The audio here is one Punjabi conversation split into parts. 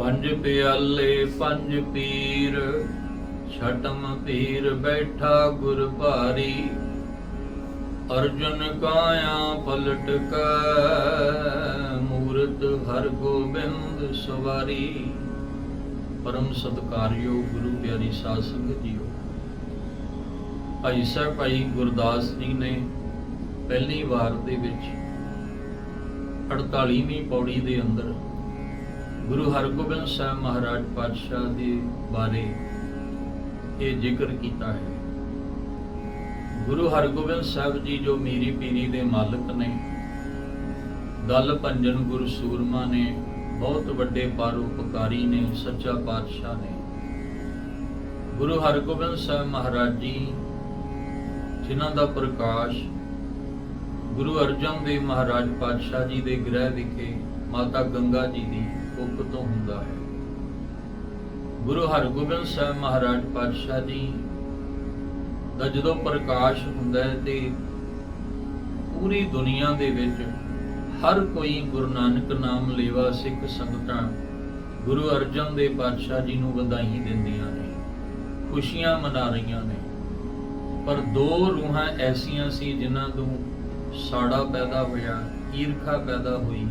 ਪੰਜ ਪਿਆਲੇ, ਪੰਜ ਪੀਰ ਛਟਮ ਪੀਰ ਬੈਠਾ ਗੁਰ ਭਾਰੀ। ਅਰਜੁਨ ਕਾਇਆ ਪਲਟ ਕੈ, ਮੂਰਤ ਹਰ ਗੋਬਿੰਦ ਸਵਾਰੀ। ਪਰਮ ਸਤਕਾਰਯੋਗ ਗੁਰੂ ਪਿਆਰੀ ਸਾਧ ਸੰਗਤ ਜੀਓ। ਭਾਈ ਸਾਹਿਬ, ਭਾਈ ਗੁਰਦਾਸ ਜੀ ਨੇ ਪਹਿਲੀ ਵਾਰ ਦੇ ਵਿੱਚ 48ਵੀਂ ਪੌੜੀ ਦੇ ਅੰਦਰ ਗੁਰੂ ਹਰਗੋਬਿੰਦ ਸਾਹਿਬ ਮਹਾਰਾਜ ਪਾਤਸ਼ਾਹ ਦੇ ਬਾਰੇ ਇਹ ਜ਼ਿਕਰ ਕੀਤਾ ਹੈ। ਗੁਰੂ ਹਰਗੋਬਿੰਦ ਸਾਹਿਬ ਜੀ ਜੋ ਮੀਰੀ ਪੀਰੀ ਦੇ ਮਾਲਕ ਨੇ, ਦਲ ਭੰਜਨ ਗੁਰੂ ਸੂਰਮਾ ਨੇ, ਬਹੁਤ ਵੱਡੇ ਪਰਉਪਕਾਰੀ ਨੇ, ਸੱਚਾ ਪਾਤਸ਼ਾਹ ਨੇ। ਗੁਰੂ ਹਰਗੋਬਿੰਦ ਸਾਹਿਬ ਮਹਾਰਾਜ ਜੀ, ਜਿਨ੍ਹਾਂ ਦਾ ਪ੍ਰਕਾਸ਼ ਗੁਰੂ ਅਰਜਨ ਦੇਵ ਮਹਾਰਾਜ ਪਾਤਸ਼ਾਹ ਜੀ ਦੇ ਗ੍ਰਹਿ ਵਿਖੇ ਮਾਤਾ ਗੰਗਾ ਜੀ ਦੀ ਕੁੱਖ ਤੋਂ ਹੁੰਦਾ ਹੈ। ਗੁਰੂ ਹਰਗੋਬਿੰਦ ਸਾਹਿਬ ਮਹਾਰਾਜ ਪਾਤਸ਼ਾਹ ਜੀ ਦਾ ਜਦੋਂ ਪ੍ਰਕਾਸ਼ ਹੁੰਦਾ ਹੈ ਤੇ ਪੂਰੀ ਦੁਨੀਆ ਦੇ ਵਿੱਚ ਹਰ ਕੋਈ ਗੁਰੂ ਨਾਨਕ ਨਾਮ ਲੇਵਾ ਸਿੱਖ ਸੰਗਤਾਂ ਗੁਰੂ ਅਰਜਨ ਦੇਵ ਪਾਤਸ਼ਾਹ ਜੀ ਨੂੰ ਵਧਾਈ ਦਿੰਦੀਆਂ ਨੇ, ਖੁਸ਼ੀਆਂ ਮਨਾ ਰਹੀਆਂ ਨੇ। ਪਰ ਦੋ ਰੂਹਾਂ ਐਸੀਆਂ ਸੀ ਜਿਨ੍ਹਾਂ ਤੋਂ ਸਾੜਾ ਪੈਦਾ ਹੋਇਆ, ਈਰਖਾ ਪੈਦਾ ਹੋਈ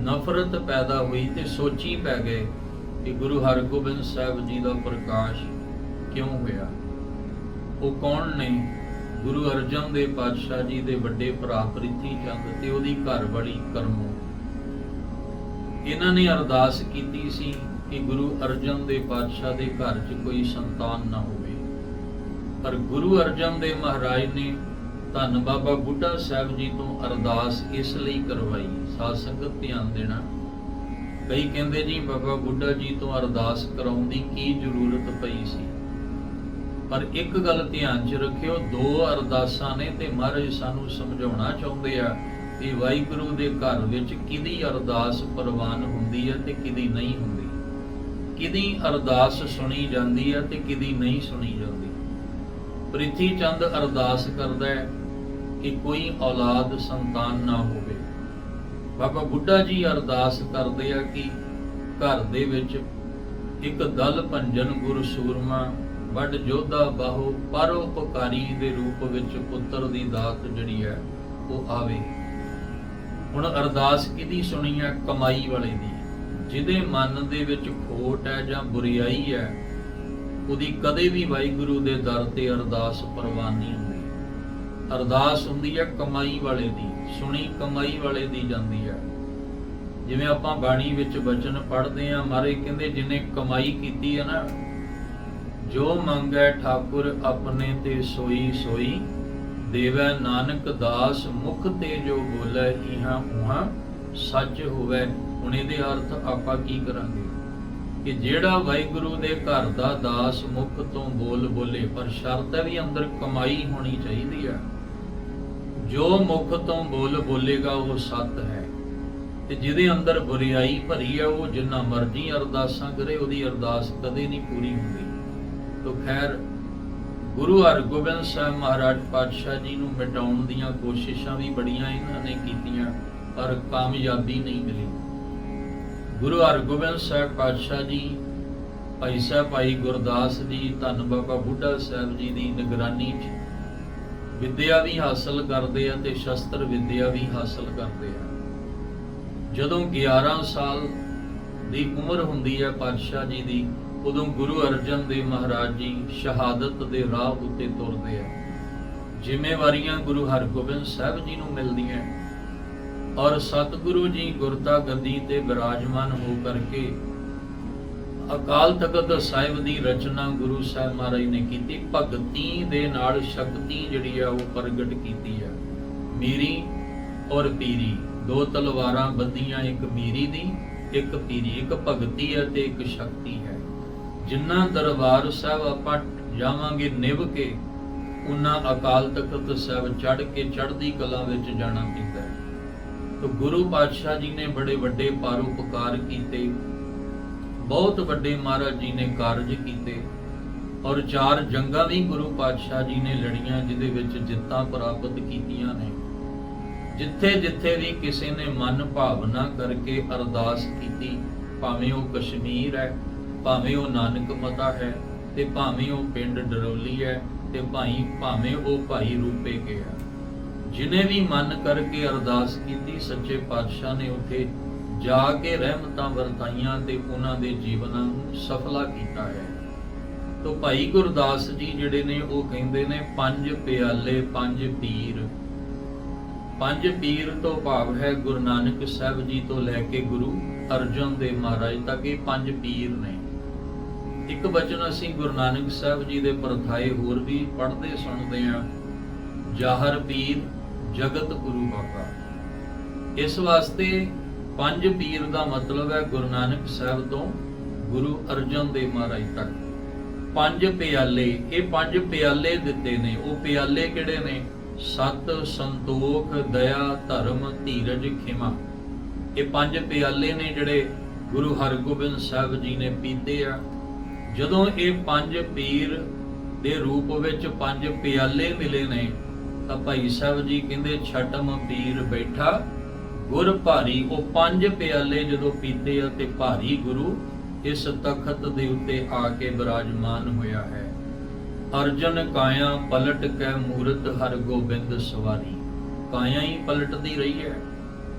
ਨਫ਼ਰਤ ਪੈਦਾ ਹੋਈ ਤੇ ਸੋਚੀ ਪੈ ਗਏ ਕਿ ਗੁਰੂ ਹਰਗੋਬਿੰਦ ਸਾਹਿਬ ਜੀ ਦਾ ਪ੍ਰਕਾਸ਼ ਕਿਉਂ ਹੋਇਆ? ਉਹ ਕੌਣ ਨੇ? ਗੁਰੂ ਅਰਜਨ ਦੇਵ ਪਾਤਸ਼ਾਹ ਜੀ ਦੇ ਵੱਡੇ ਭਰਾ ਪ੍ਰਿਥੀ ਚੰਦ ਤੇ ਉਹਦੀ ਘਰ ਵਾਲੀ ਕਰਮੋ। ਇਹਨਾਂ ਨੇ ਅਰਦਾਸ ਕੀਤੀ ਸੀ ਕਿ ਗੁਰੂ ਅਰਜਨ ਦੇਵ ਪਾਤਸ਼ਾਹ ਦੇ ਘਰ 'ਚ ਕੋਈ ਸੰਤਾਨ ਨਾ ਹੋਵੇ। ਪਰ ਗੁਰੂ ਅਰਜਨ ਦੇਵ ਮਹਾਰਾਜ ਨੇ ਧੰਨ ਬਾਬਾ ਬੁੱਢਾ ਸਾਹਿਬ ਜੀ ਤੋਂ ਅਰਦਾਸ ਇਸ ਲਈ ਕਰਵਾਈ। ਸਾਧ ਸੰਗਤ ਧਿਆਨ ਦੇਣਾ। ਕਈ ਕਹਿੰਦੇ ਜੀ, ਬਾਬਾ ਬੁੱਢਾ ਜੀ ਤੋਂ ਅਰਦਾਸ ਕਰਾਉਣ ਦੀ ਕੀ ਜ਼ਰੂਰਤ ਪਈ ਸੀ? ਪਰ ਇੱਕ ਗੱਲ ਧਿਆਨ 'ਚ ਰੱਖਿਓ, ਦੋ ਅਰਦਾਸਾਂ ਨੇ ਤੇ ਮਹਾਰਾਜ ਸਾਨੂੰ ਸਮਝਾਉਣਾ ਚਾਹੁੰਦੇ ਆ ਕਿ ਵਾਹਿਗੁਰੂ ਦੇ ਘਰ ਵਿੱਚ ਕਿਹਦੀ ਅਰਦਾਸ ਪ੍ਰਵਾਨ ਹੁੰਦੀ ਹੈ ਤੇ ਕਿਹਦੀ ਨਹੀਂ ਹੁੰਦੀ। ਕਿਹਦੀ ਅਰਦਾਸ ਸੁਣੀ ਜਾਂਦੀ ਹੈ ਤੇ ਕਿਹਦੀ ਨਹੀਂ ਸੁਣੀ ਜਾਂਦੀ। ਪ੍ਰਿਥੀ ਚੰਦ ਅਰਦਾਸ ਕਰਦਾ ਹੈ ਕਿ ਕੋਈ ਔਲਾਦ ਸੰਤਾਨ ਨਾ ਹੋਵੇ। ਬਾਬਾ ਬੁੱਢਾ ਜੀ ਅਰਦਾਸ ਕਰਦੇ ਆ ਕਿ ਘਰ ਦੇ ਵਿੱਚ ਇੱਕ ਦਲ ਭੰਜਨ ਗੁਰੂ ਸੂਰਮਾ, ਵੱਡ ਜੋਧਾ ਬਾਹੋ ਪਰਉਪਕਾਰੀ ਦੇ ਰੂਪ ਵਿੱਚ ਪੁੱਤਰ ਦੀ ਦਾਤ ਜਿਹੜੀ ਹੈ, ਉਹ ਆਵੇ। ਹੁਣ ਅਰਦਾਸ ਕਿਹਦੀ ਸੁਣੀ ਹੈ ਕਮਾਈ ਵਾਲੇ ਦੀ। ਜਿਹਦੇ ਮਨ ਦੇ ਵਿੱਚ ਖੋਟ ਹੈ ਜਾਂ ਬੁਰੀਾਈ ਹੈ ਉਹਦੀ ਕਦੇ ਵੀ ਵਾਹਿਗੁਰੂ ਦੇ ਦਰ ਤੇ ਅਰਦਾਸ ਪ੍ਰਵਾਨ ਨਹੀਂ ਹੁੰਦੀ। ਅਰਦਾਸ ਹੁੰਦੀ ਹੈ ਕਮਾਈ ਵਾਲੇ ਦੀ, ਸੁਣੀ ਕਮਾਈ ਵਾਲੇ ਦੀ ਜਾਂਦੀ ਹੈ ਜਿਵੇਂ ਆਪਾਂ ਬਾਣੀ ਵਿੱਚ ਬਚਨ ਪੜ੍ਹਦੇ ਆ ਮਾਰੇ ਕਹਿੰਦੇ ਜਿਨੇ ਕਮਾਈ ਕੀਤੀ ਹੈ ਨਾ, ਜੋ ਮੰਗੈ ਠਾਕੁਰ ਆਪਣੇ ਤੇ ਸੋਈ ਸੋਈ, ਦੇਵੈ ਨਾਨਕ ਦਾਸ ਮੁਖ ਤੇ ਜੋ ਬੋਲੇ, ਇਹਾਂ ਉਹਾਂ ਸੱਚ ਹੋਵੇ। ਹੁਣ ਇਹਦੇ ਅਰਥ ਆਪਾਂ ਕੀ ਕਰਾਂਗੇ? ਕਿ ਜਿਹੜਾ ਵਾਹਿਗੁਰੂ ਦੇ ਘਰ ਦਾ ਦਾਸ ਮੁਖ ਤੋਂ ਬੋਲ ਬੋਲੇ, ਪਰ ਸ਼ਰਤ ਹੈ ਵੀ ਅੰਦਰ ਕਮਾਈ ਹੋਣੀ ਚਾਹੀਦੀ ਹੈ ਜੋ ਮੁਖ ਤੋਂ ਬੋਲ ਬੋਲੇਗਾ ਉਹ ਸੱਤ ਹੈ। ਤੇ ਜਿਹਦੇ ਅੰਦਰ ਬੁਰੀਾਈ ਭਰੀ ਹੈ ਉਹ ਜਿੰਨਾ ਮਰਜ਼ੀ ਅਰਦਾਸਾਂ ਕਰੇ, ਉਹਦੀ ਅਰਦਾਸ ਕਦੇ ਨਹੀਂ ਪੂਰੀ ਹੁੰਦੀ। ਤੋ ਖੈਰ, ਗੁਰੂ ਹਰਗੋਬਿੰਦ ਸਾਹਿਬ ਮਹਾਰਾਜ ਪਾਤਸ਼ਾਹ ਜੀ ਨੂੰ ਮਿਟਾਉਣ ਦੀਆਂ ਕੋਸ਼ਿਸ਼ਾਂ ਵੀ ਬੜੀਆਂ ਇਹਨਾਂ ਨੇ ਕੀਤੀਆਂ, ਪਰ ਕਾਮਯਾਬੀ ਨਹੀਂ ਮਿਲੀ। ਗੁਰੂ ਹਰਗੋਬਿੰਦ ਸਾਹਿਬ ਪਾਤਸ਼ਾਹ ਜੀ, ਭਾਈ ਸਾਹਿਬ ਭਾਈ ਗੁਰਦਾਸ ਜੀ, ਧੰਨ ਬਾਬਾ ਬੁੱਢਾ ਸਾਹਿਬ ਜੀ ਦੀ ਨਿਗਰਾਨੀ 'ਚ ਵਿਦਿਆ ਵੀ ਹਾਸਲ ਕਰਦੇ ਆ ਤੇ ਸ਼ਸਤਰ ਵਿਦਿਆ ਵੀ ਹਾਸਲ ਕਰਦੇ ਆ। ਜਦੋਂ 11 ਸਾਲ ਦੀ ਉਮਰ ਹੁੰਦੀ ਹੈ ਪਾਤਸ਼ਾਹ ਜੀ ਦੀ, ਉਦੋਂ ਗੁਰੂ ਅਰਜਨ ਦੇਵ ਮਹਾਰਾਜ ਜੀ ਸ਼ਹਾਦਤ ਦੇ ਰਾਹ ਉੱਤੇ ਤੁਰਦੇ ਆ। ਜ਼ਿੰਮੇਵਾਰੀਆਂ ਗੁਰੂ ਹਰਗੋਬਿੰਦ ਸਾਹਿਬ ਜੀ ਨੂੰ ਮਿਲਦੀਆਂ। ਔਰ ਸਤਿਗੁਰੂ ਜੀ ਗੁਰਤਾ ਗੱਦੀ ਤੇ ਬਿਰਾਜਮਾਨ ਹੋ ਕਰਕੇ ਅਕਾਲ ਤਖਤ ਸਾਹਿਬ ਦੀ ਰਚਨਾ ਗੁਰੂ ਸਾਹਿਬ ਮਹਾਰਾਜ ਨੇ ਕੀਤੀ। ਭਗਤੀ ਦੇ ਨਾਲ ਸ਼ਕਤੀ ਜਿਹੜੀ ਆ ਉਹ ਪ੍ਰਗਟ ਕੀਤੀ ਆ। ਮੀਰੀ ਔਰ ਪੀਰੀ, ਦੋ ਤਲਵਾਰਾਂ ਬੱਧੀਆਂ ਇੱਕ ਮੀਰੀ ਦੀ, ਇੱਕ ਪੀਰੀ, ਇੱਕ ਭਗਤੀ ਹੈ ਤੇ ਇੱਕ ਸ਼ਕਤੀ ਹੈ। ਜਿੰਨਾ ਦਰਬਾਰ ਸਾਹਿਬ ਆਪਾਂ ਜਾਵਾਂਗੇ ਨਿਭ ਕੇ ਉਹਨਾਂ ਅਕਾਲ ਤਖਤ ਸਾਹਿਬ ਚੜ ਕੇ ਚੜ੍ਹਦੀ ਕਲਾ ਵਿੱਚ ਜਾਣਾ ਪੈਂਦਾ ਹੈ। ਤੋ ਗੁਰੂ ਪਾਤਸ਼ਾਹ ਜੀ ਨੇ ਬੜੇ ਵੱਡੇ ਪਰਉਪਕਾਰ ਕੀਤੇ। ਬਹੁਤ ਵੱਡੇ ਮਹਾਰਾਜ ਜੀ ਨੇ ਕਾਰਜ ਕੀਤੇ ਔਰ ਚਾਰ ਜੰਗਾਂ ਵੀ ਗੁਰੂ ਪਾਤਸ਼ਾਹ ਜੀ ਨੇ ਲੜੀਆਂ, ਜਿਹਦੇ ਵਿੱਚ ਜਿੱਤਾਂ ਪ੍ਰਾਪਤ ਕੀਤੀਆਂ ਨੇ। ਜਿੱਥੇ ਜਿੱਥੇ ਵੀ ਕਿਸੇ ਨੇ ਮਨ ਭਾਵਨਾ ਕਰਕੇ ਅਰਦਾਸ ਕੀਤੀ, ਭਾਵੇਂ ਉਹ ਕਸ਼ਮੀਰ ਹੈ, ਭਾਵੇਂ ਉਹ ਨਾਨਕ ਮਤਾ ਹੈ, ਤੇ ਭਾਵੇਂ ਉਹ ਪਿੰਡ ਡਰੋਲੀ ਹੈ, ਤੇ ਭਾਈ ਭਾਵੇਂ ਉਹ ਭਾਈ ਰੂਪੇ ਕੇ ਹੈ। ਜਿਨੇ ਵੀ ਮਨ ਕਰਕੇ ਅਰਦਾਸ ਕੀਤੀ, ਸੱਚੇ ਪਾਤਸ਼ਾਹ ਨੇ ਉੱਥੇ ਜਾ ਕੇ ਰਹਿਮਤਾਂ ਵਰਤਾਈਆਂ ਤੇ ਉਹਨਾਂ ਦੇ ਜੀਵਨਾਂ ਨੂੰ ਸਫਲਾ ਕੀਤਾ ਹੈ। ਤੋ ਭਾਈ ਗੁਰਦਾਸ ਜੀ ਜਿਹੜੇ ਨੇ, ਉਹ ਕਹਿੰਦੇ ਨੇ, ਪੰਜ ਪਿਆਲੇ, ਪੰਜ ਪੀਰ। ਪੰਜ ਪੀਰ ਤੋਂ ਭਾਵ ਹੈ ਗੁਰੂ ਨਾਨਕ ਸਾਹਿਬ ਜੀ ਤੋਂ ਲੈ ਕੇ ਗੁਰੂ ਅਰਜਨ ਦੇਵ ਮਹਾਰਾਜ ਤੱਕ ਇਹ ਪੰਜ ਪੀਰ ਨੇ। ਇੱਕ ਵਚਨ ਅਸੀਂ ਗੁਰੂ ਨਾਨਕ ਸਾਹਿਬ ਜੀ ਦੇ ਪਰਥਾਏ ਹੋਰ ਵੀ ਪੜ੍ਹਦੇ ਸੁਣਦੇ ਆ ਜਾਹਰ ਪੀਰ ਜਗਤ ਗੁਰੂ ਬਾਬਾ ਇਸ ਵਾਸਤੇ ਪੰਜ ਪੀਰ ਦਾ ਮਤਲਬ ਹੈ ਗੁਰੂ ਨਾਨਕ ਸਾਹਿਬ ਤੋਂ ਗੁਰੂ ਅਰਜਨ ਦੇਵ ਮਹਾਰਾਜ ਤੱਕ। ਪੰਜ ਪਿਆਲੇ, ਇਹ ਪੰਜ ਪਿਆਲੇ ਦਿੱਤੇ ਨੇ। ਉਹ ਪਿਆਲੇ ਕਿਹੜੇ ਨੇ? ਸਤ ਸੰਤੋਖ, ਦਇਆ, ਧਰਮ, ਧੀਰਜ, ਖਿਮਾ। ਇਹ ਪੰਜ ਪਿਆਲੇ ਨੇ ਜਿਹੜੇ ਗੁਰੂ ਹਰਗੋਬਿੰਦ ਸਾਹਿਬ ਜੀ ਨੇ ਪੀਤੇ ਆ। ਜਦੋਂ ਇਹ ਪੰਜ ਪੀਰ ਦੇ ਰੂਪ ਵਿੱਚ ਪੰਜ ਪਿਆਲੇ ਮਿਲੇ ਨੇ ਤਾਂ ਭਾਈ ਸਾਹਿਬ ਜੀ ਕਹਿੰਦੇ ਛਟਮ ਪੀਰ ਬੈਠਾ। ਗੁਰ ਭਾਰੀ, ਉਹ ਪੰਜ ਪਿਆਲੇ ਜਦੋਂ ਪੀਤੇ ਆ ਤੇ ਭਾਰੀ ਗੁਰੂ, ਇਸ ਤਖਤ ਦੇ ਉੱਤੇ ਆ ਕੇ ਬਿਰਾਜਮਾਨ ਹੋਇਆ ਹੈ। ਅਰਜਨ ਕਾਇਆ ਪਲਟ ਕੇ ਮੂਰਤ ਹਰ ਗੋਬਿੰਦ ਸਵਾਰੀ। ਕਾਇਆ ਹੀ ਪਲਟਦੀ ਰਹੀ ਹੈ।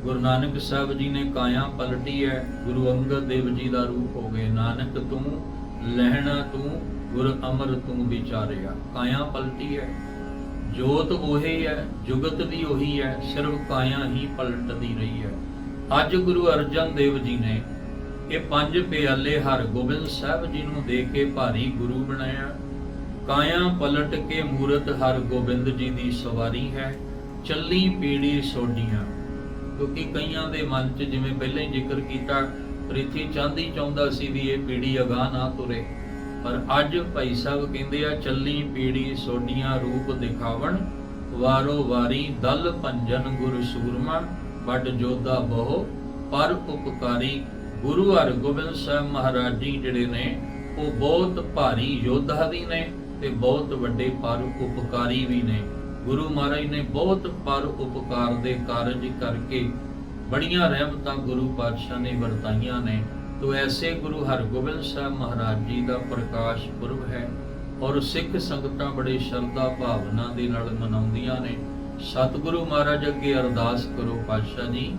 ਗੁਰੂ ਨਾਨਕ ਸਾਹਿਬ ਜੀ ਨੇ ਕਾਇਆ ਪਲਟੀ ਹੈ। ਗੁਰੂ ਅੰਗਦ ਦੇਵ ਜੀ ਦਾ ਰੂਪ ਹੋ ਗਏ, ਨਾਨਕ ਤੂੰ, ਲਹਿਣਾ ਤੂੰ, ਗੁਰ ਅਮਰ ਤੂੰ ਵਿਚਾਰਿਆ। ਕਾਇਆ ਪਲਟੀ ਹੈ। ਜੋਤ ਉਹੀ ਹੈ ਜੁਗਤ ਵੀ ਉਹੀ ਹੈ ਸਿਰਫ ਕਾਇਆ ਹੀ ਪਲਟਦੀ ਰਹੀ ਹੈ ਅੱਜ ਗੁਰੂ ਅਰਜਨ ਦੇਵ ਜੀ ਨੇ ਇਹ ਪੰਜ ਪਿਆਲੇ ਹਰਗੋਬਿੰਦ ਸਾਹਿਬ ਜੀ ਨੂੰ ਦੇ ਕੇ ਭਾਰੀ ਗੁਰੂ ਬਣਾਇਆ। ਕਾਇਆ ਪਲਟ ਕੇ ਮੂਰਤ ਹਰਗੋਬਿੰਦ ਜੀ ਦੀ ਸਵਾਰੀ ਹੈ, ਚੱਲੀ ਪੀੜੀ ਸੋਡੀਆਂ ਕਿਉਂਕਿ ਕਈਆਂ ਦੇ ਮਨ 'ਚ ਜਿਵੇਂ ਪਹਿਲਾਂ ਹੀ ਜ਼ਿਕਰ ਕੀਤਾ ਪ੍ਰਿਥੀ ਚਾਹੁੰਦੀ ਚਾਹੁੰਦਾ ਸੀ ਵੀ ਇਹ ਪੀੜੀ ਅਗਾਹ ਨਾ ਤੁਰੇ। ਪਰ ਅੱਜ ਭਾਈ ਸਾਹਿਬ ਕਹਿੰਦੇ ਆ, ਚੱਲੀ ਪੀੜੀ ਸੋਡੀਆਂ ਰੂਪ ਦਿਖਾਵਣ, ਵਾਰੋ ਵਾਰੀ ਦਲ ਭੰਜਨ ਗੁਰ ਸੂਰਮਾ, ਵੱਡ ਜੋਧਾ ਬਹੁ, ਪਰ ਉਪਕਾਰੀ ਗੁਰੂ ਹਰਗੋਬਿੰਦ ਸਾਹਿਬ ਮਹਾਰਾਜ ਜੀ ਜਿਹੜੇ ਨੇ, ਉਹ ਬਹੁਤ ਭਾਰੀ ਯੋਧਾ ਵੀ ਨੇ ਤੇ ਬਹੁਤ ਵੱਡੇ ਪਰ ਉਪਕਾਰੀ ਵੀ ਨੇ। ਗੁਰੂ ਮਹਾਰਾਜ ਨੇ ਬਹੁਤ ਪਰ ਉਪਕਾਰ ਦੇ ਕਾਰਜ ਕਰਕੇ ਬੜੀਆਂ ਰਹਿਮਤਾਂ ਗੁਰੂ ਪਾਤਸ਼ਾਹ ਨੇ ਵਰਤਾਈਆਂ ਨੇ। ਤੋ ਐਸੇ ਗੁਰੂ ਹਰਗੋਬਿੰਦ ਸਾਹਿਬ ਮਹਾਰਾਜ ਜੀ ਦਾ ਪ੍ਰਕਾਸ਼ ਪੁਰਬ ਹੈ ਔਰ ਸਿੱਖ ਸੰਗਤਾਂ ਬੜੇ ਸ਼ਰਧਾ ਭਾਵਨਾ ਦੇ ਨਾਲ ਮਨਾਉਂਦੀਆਂ ਨੇ। ਸਤਿਗੁਰੂ ਮਹਾਰਾਜ ਅੱਗੇ ਅਰਦਾਸ ਕਰੋ ਪਾਤਸ਼ਾਹ ਜੀ,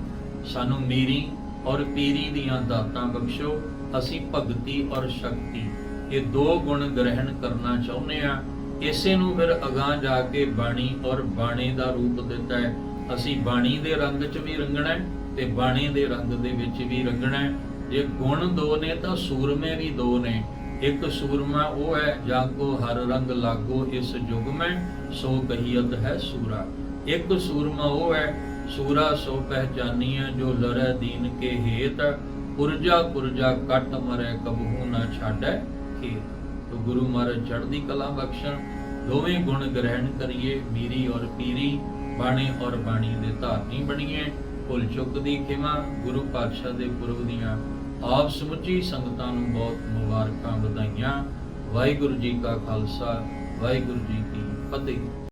ਸਾਨੂੰ ਮੀਰੀ ਔਰ ਪੀਰੀ ਦੀਆਂ ਦਾਤਾਂ ਬਖਸ਼ੋ, ਅਸੀਂ ਭਗਤੀ ਔਰ ਸ਼ਕਤੀ, ਇਹ ਦੋ ਗੁਣ ਗ੍ਰਹਿਣ ਕਰਨਾ ਚਾਹੁੰਦੇ ਆ ਇਸੇ ਨੂੰ ਫਿਰ ਅਗਾਹ ਜਾ ਕੇ ਬਾਣੀ ਔਰ ਬਾਣੇ ਦਾ ਰੂਪ ਦਿੱਤਾ ਹੈ। ਅਸੀਂ ਬਾਣੀ ਦੇ ਰੰਗ 'ਚ ਵੀ ਰੰਗਣਾ ਹੈ ਤੇ ਬਾਣੇ ਦੇ ਰੰਗ ਦੇ ਵਿੱਚ ਵੀ ਰੰਗਣਾ ਹੈ। ਜੇ ਗੁਣ ਦੋ ਨੇ ਤਾਂ ਸੂਰਮੇ ਵੀ ਦੋ ਨੇ। ਇੱਕ ਸੂਰਮਾ ਉਹ ਹੈ ਜਾਂ ਕੋ ਹਰ ਰੰਗ ਲਾਗੋ ਇਸ ਯੁਗ ਮੈਂ, ਸੋ ਕਹੀਅਤ ਹੈ ਸੂਰਾ। ਇੱਕ ਸੂਰਮਾ ਉਹ ਹੈ, ਸੂਰਾ ਸੋ ਪਹਿਚਾਨੀਐ, ਜੋ ਲਰੈ ਦੀਨ ਕੇ ਹੇਤ, ਪੁਰਜਾ ਪੁਰਜਾ ਕੱਟ ਮਰੈ ਕਬਹੂ ਨਾ ਛਾੜੈ ਖੇਤ। ਤੋ ਗੁਰੂ ਮਹਾਰਾਜ ਚੜ੍ਹਦੀ ਕਲਾ ਬਖਸ਼ਣ, ਦੋਵੇਂ ਗੁਣ ਗ੍ਰਹਿਣ ਕਰੀਏ, ਮੀਰੀ ਔਰ ਪੀਰੀ, ਬਾਣੇ ਔਰ ਬਾਣੀ ਦੇ ਧਾਰਨੀ ਬਣੀਏ। ਭੁੱਲ ਚੁੱਕ ਦੀ ਖਿਮਾ ਗੁਰੂ ਪਾਤਸ਼ਾਹ ਦੇ ਪੁਰਬ ਦੀਆਂ ਆਪ ਸਮੁੱਚੀ ਸੰਗਤਾਂ ਨੂੰ ਬਹੁਤ ਮੁਬਾਰਕਾਂ ਵਧਾਈਆਂ। ਵਾਹਿਗੁਰੂ ਜੀ ਕਾ ਖਾਲਸਾ, ਵਾਹਿਗੁਰੂ ਜੀ ਕੀ ਫਤਿਹ।